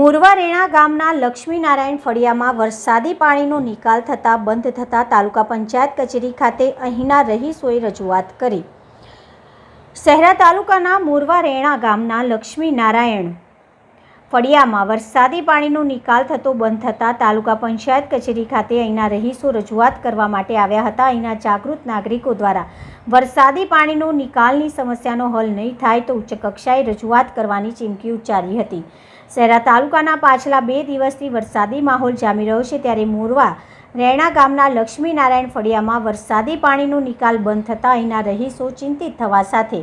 મોરવા રેણા ગામના લક્ષ્મીનારાયણ ફળિયામાં વરસાદી પાણીનો નિકાલ થતાં બંધ થતાં તાલુકા પંચાયત કચેરી ખાતે અહીંના રહીશોએ રજૂઆત કરી. શહેરા તાલુકાના મોરવા રેણા ગામના લક્ષ્મીનારાયણ ફળિયામાં વરસાદી પાણીનો નિકાલ થતો બંધ થતાં તાલુકા પંચાયત કચેરી ખાતે અહીંના રહીશો રજૂઆત કરવા માટે આવ્યા હતા. અહીંના જાગૃત નાગરિકો દ્વારા વરસાદી પાણીનો નિકાલની સમસ્યાનો હલ નહીં થાય તો ઉચ્ચ કક્ષાએ રજૂઆત કરવાની ચીમકી ઉચ્ચારી હતી. શહેરા તાલુકાના પાછલા બે દિવસથી વરસાદી માહોલ જામી રહ્યો છે ત્યારે મોરવા, રેણા ગામના લક્ષ્મીનારાયણ ફળિયામાં વરસાદી પાણીનો નિકાલ બંધ થતાં અહીંના રહીશો ચિંતિત થવા સાથે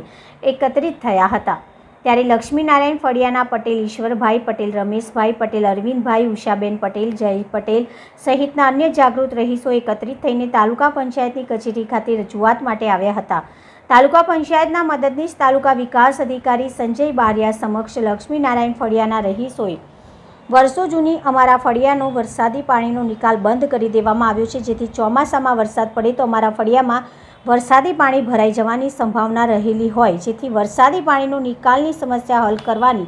એકત્રિત થયા હતા. ત્યારે લક્ષ્મીનારાયણ ફળિયાના પટેલ, ઈશ્વરભાઈ પટેલ, રમેશભાઈ પટેલ, અરવિંદભાઈ, ઉષાબેન પટેલ, જય પટેલ સહિતના અન્ય જાગૃત રહીશો એકત્રિત થઈને તાલુકા પંચાયતની કચેરી ખાતે રજૂઆત માટે આવ્યા હતા. તાલુકા પંચાયતના મદદનીશ તાલુકા વિકાસ અધિકારી સંજય બારિયા સમક્ષ લક્ષ્મીનારાયણ ફળિયાના રહીશોએ વર્ષો જૂની અમારા ફળિયાનો વરસાદી પાણીનો નિકાલ બંધ કરી દેવામાં આવ્યો છે. જેથી ચોમાસામાં વરસાદ પડે તો અમારા ફળિયામાં વરસાદી પાણી ભરાઈ જવાની સંભાવના રહેલી હોય, જેથી વરસાદી પાણીનો નિકાલની સમસ્યા હલ કરવાની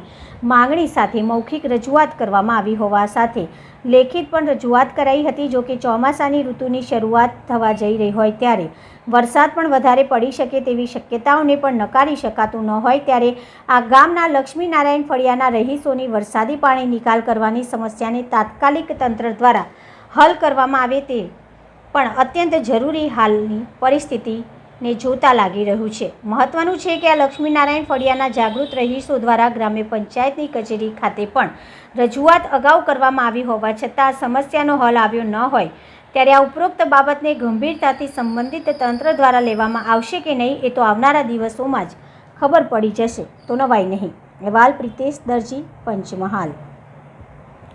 માંગણી સાથે મૌખિક રજૂઆત કરવામાં આવી હોવા સાથે લેખિત પણ રજૂઆત કરાઈ હતી. જો કે ચોમાસાની ઋતુની શરૂઆત થવા જઈ રહી હોય ત્યારે વરસાદ પણ વધારે પડી શકે તેવી શક્યતાઓને પણ નકારી શકાતું ન હોય. ત્યારે આ ગામના લક્ષ્મીનારાયણ ફળિયાના રહીશોની વરસાદી પાણી નિકાલ કરવાની સમસ્યાને તાત્કાલિક તંત્ર દ્વારા હલ કરવામાં આવે તે પણ અત્યંત જરૂરી હાલની પરિસ્થિતિને જોતા લાગી રહ્યું છે. મહત્વનું છે કે આ લક્ષ્મીનારાયણ ફળિયાના જાગૃત રહીશો દ્વારા ગ્રામ્ય પંચાયતની કચેરી ખાતે પણ રજૂઆત અગાઉ કરવામાં આવી હોવા છતાં સમસ્યાનો હલ આવ્યો ન હોય ત્યારે આ ઉપરોક્ત બાબતને ગંભીરતાથી સંબંધિત તંત્ર દ્વારા લેવામાં આવશે કે નહીં એ તો આવનારા દિવસોમાં જ ખબર પડી જશે. તો નવાઈ નહીં. અહેવાલ પ્રિતેશ દરજી, પંચમહાલ.